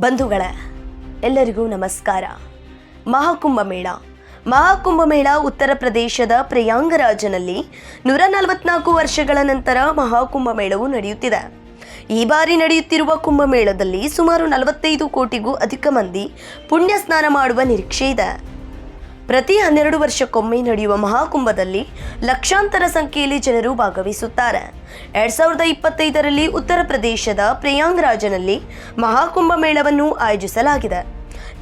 ಬಂಧುಗಳೇ, ಎಲ್ಲರಿಗೂ ನಮಸ್ಕಾರ. ಮಹಾಕುಂಭಮೇಳ ಮಹಾಕುಂಭಮೇಳ ಉತ್ತರ ಪ್ರದೇಶದ ಪ್ರಯಾಂಗರಾಜನಲ್ಲಿ ನೂರ ನಲವತ್ನಾಲ್ಕು ವರ್ಷಗಳ ನಂತರ ಮಹಾಕುಂಭಮೇಳವು ನಡೆಯುತ್ತಿದೆ. ಈ ಬಾರಿ ನಡೆಯುತ್ತಿರುವ ಕುಂಭಮೇಳದಲ್ಲಿ ಸುಮಾರು ನಲವತ್ತೈದು ಕೋಟಿಗೂ ಅಧಿಕ ಮಂದಿ ಪುಣ್ಯ ಸ್ನಾನ ಮಾಡುವ ನಿರೀಕ್ಷೆ ಇದೆ. ಪ್ರತಿ ಹನ್ನೆರಡು ವರ್ಷಕ್ಕೊಮ್ಮೆ ನಡೆಯುವ ಮಹಾಕುಂಭದಲ್ಲಿ ಲಕ್ಷಾಂತರ ಸಂಖ್ಯೆಯಲ್ಲಿ ಜನರು ಭಾಗವಹಿಸುತ್ತಾರೆ. ಎರಡ್ ಸಾವಿರದ ಇಪ್ಪತ್ತೈದರಲ್ಲಿ ಉತ್ತರ ಪ್ರದೇಶದ ಪ್ರಯಾಂಗ್ರಾಜನಲ್ಲಿ ಮಹಾಕುಂಭ ಮೇಳವನ್ನು ಆಯೋಜಿಸಲಾಗಿದೆ.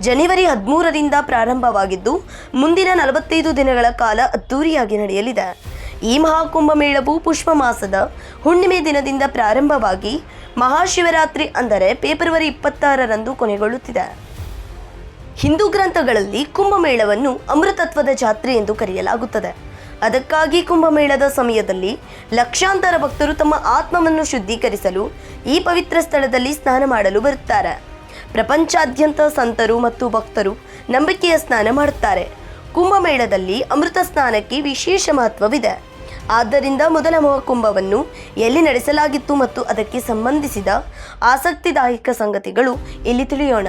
ಜನವರಿ ಹದಿಮೂರರಿಂದ ಪ್ರಾರಂಭವಾಗಿದ್ದು, ಮುಂದಿನ ನಲವತ್ತೈದು ದಿನಗಳ ಕಾಲ ಅದ್ದೂರಿಯಾಗಿ ನಡೆಯಲಿದೆ. ಈ ಮಹಾಕುಂಭ ಮೇಳವು ಪುಷ್ಪ ಮಾಸದ ಹುಣ್ಣಿಮೆ ದಿನದಿಂದ ಪ್ರಾರಂಭವಾಗಿ ಮಹಾಶಿವರಾತ್ರಿ ಅಂದರೆ ಫೆಬ್ರವರಿ ಇಪ್ಪತ್ತಾರರಂದು ಕೊನೆಗೊಳ್ಳುತ್ತಿದೆ. ಹಿಂದೂ ಗ್ರಂಥಗಳಲ್ಲಿ ಕುಂಭಮೇಳವನ್ನು ಅಮೃತತ್ವದ ಜಾತ್ರೆ ಎಂದು ಕರೆಯಲಾಗುತ್ತದೆ. ಅದಕ್ಕಾಗಿ ಕುಂಭಮೇಳದ ಸಮಯದಲ್ಲಿ ಲಕ್ಷಾಂತರ ಭಕ್ತರು ತಮ್ಮ ಆತ್ಮವನ್ನು ಶುದ್ಧೀಕರಿಸಲು ಈ ಪವಿತ್ರ ಸ್ಥಳದಲ್ಲಿ ಸ್ನಾನ ಮಾಡಲು ಬರುತ್ತಾರೆ. ಪ್ರಪಂಚಾದ್ಯಂತ ಸಂತರು ಮತ್ತು ಭಕ್ತರು ನಂಬಿಕೆಯ ಸ್ನಾನ ಮಾಡುತ್ತಾರೆ. ಕುಂಭಮೇಳದಲ್ಲಿ ಅಮೃತ ಸ್ನಾನಕ್ಕೆ ವಿಶೇಷ ಮಹತ್ವವಿದೆ. ಆದ್ದರಿಂದ ಮೊದಲ ಮಹಾಕುಂಭವನ್ನು ಎಲ್ಲಿ ನಡೆಸಲಾಗಿತ್ತು ಮತ್ತು ಅದಕ್ಕೆ ಸಂಬಂಧಿಸಿದ ಆಸಕ್ತಿದಾಯಕ ಸಂಗತಿಗಳು ಇಲ್ಲಿ ತಿಳಿಯೋಣ?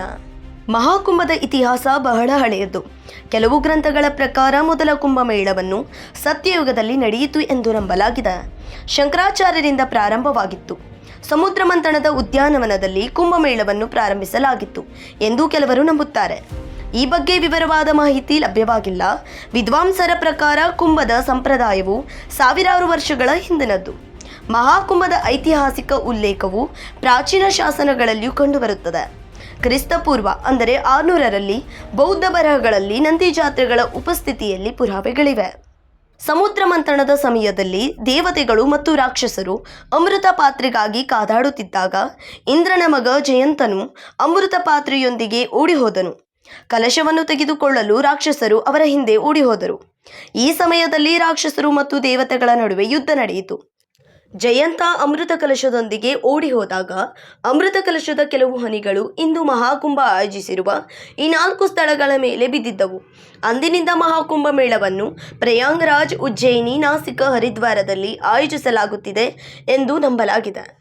ಮಹಾಕುಂಭದ ಇತಿಹಾಸ ಬಹಳ ಹಳೆಯದು. ಕೆಲವು ಗ್ರಂಥಗಳ ಪ್ರಕಾರ ಮೊದಲ ಕುಂಭಮೇಳವನ್ನು ಸತ್ಯಯುಗದಲ್ಲಿ ನಡೆಯಿತು ಎಂದು ನಂಬಲಾಗಿದೆ. ಶಂಕರಾಚಾರ್ಯರಿಂದ ಪ್ರಾರಂಭವಾಗಿತ್ತು. ಸಮುದ್ರ ಮಂಥನದ ಉದ್ಯಾನವನದಲ್ಲಿ ಕುಂಭಮೇಳವನ್ನು ಪ್ರಾರಂಭಿಸಲಾಗಿತ್ತು ಎಂದು ಕೆಲವರು ನಂಬುತ್ತಾರೆ. ಈ ಬಗ್ಗೆ ವಿವರವಾದ ಮಾಹಿತಿ ಲಭ್ಯವಾಗಿಲ್ಲ. ವಿದ್ವಾಂಸರ ಪ್ರಕಾರ ಕುಂಭದ ಸಂಪ್ರದಾಯವು ಸಾವಿರಾರು ವರ್ಷಗಳ ಹಿಂದಿನದ್ದು. ಮಹಾಕುಂಭದ ಐತಿಹಾಸಿಕ ಉಲ್ಲೇಖವು ಪ್ರಾಚೀನ ಶಾಸನಗಳಲ್ಲಿಯೂ ಕಂಡುಬರುತ್ತದೆ. ಕ್ರಿಸ್ತಪೂರ್ವ ಅಂದರೆ ಆರುನೂರರಲ್ಲಿ ಬೌದ್ಧ ಬರಹಗಳಲ್ಲಿ ನಂದಿ ಜಾತ್ರೆಗಳ ಉಪಸ್ಥಿತಿಯಲ್ಲಿ ಪುರಾವೆಗಳಿವೆ. ಸಮುದ್ರ ಮಂಥನದ ಸಮಯದಲ್ಲಿ ದೇವತೆಗಳು ಮತ್ತು ರಾಕ್ಷಸರು ಅಮೃತ ಪಾತ್ರೆಗಾಗಿ ಕಾದಾಡುತ್ತಿದ್ದಾಗ ಇಂದ್ರನ ಮಗ ಜಯಂತನು ಅಮೃತ ಪಾತ್ರೆಯೊಂದಿಗೆ ಓಡಿಹೋದನು. ಕಲಶವನ್ನು ತೆಗೆದುಕೊಳ್ಳಲು ರಾಕ್ಷಸರು ಅವರ ಹಿಂದೆ ಓಡಿಹೋದರು. ಈ ಸಮಯದಲ್ಲಿ ರಾಕ್ಷಸರು ಮತ್ತು ದೇವತೆಗಳ ನಡುವೆ ಯುದ್ಧ ನಡೆಯಿತು. ಜಯಂತ ಅಮೃತ ಕಲಶದೊಂದಿಗೆ ಓಡಿ ಹೋದಾಗ ಅಮೃತ ಕಲಶದ ಕೆಲವು ಹನಿಗಳು ಇಂದು ಮಹಾಕುಂಭ ಆಯೋಜಿಸಿರುವ ಈ ನಾಲ್ಕು ಸ್ಥಳಗಳ ಮೇಲೆ ಬಿದ್ದಿದ್ದವು. ಅಂದಿನಿಂದ ಮಹಾಕುಂಭ ಮೇಳವನ್ನು ಪ್ರಯಾಂಗರಾಜ್ ಉಜ್ಜಯಿನಿ ನಾಸಿಕ ಹರಿದ್ವಾರದಲ್ಲಿ ಆಯೋಜಿಸಲಾಗುತ್ತಿದೆ ಎಂದು ನಂಬಲಾಗಿದೆ.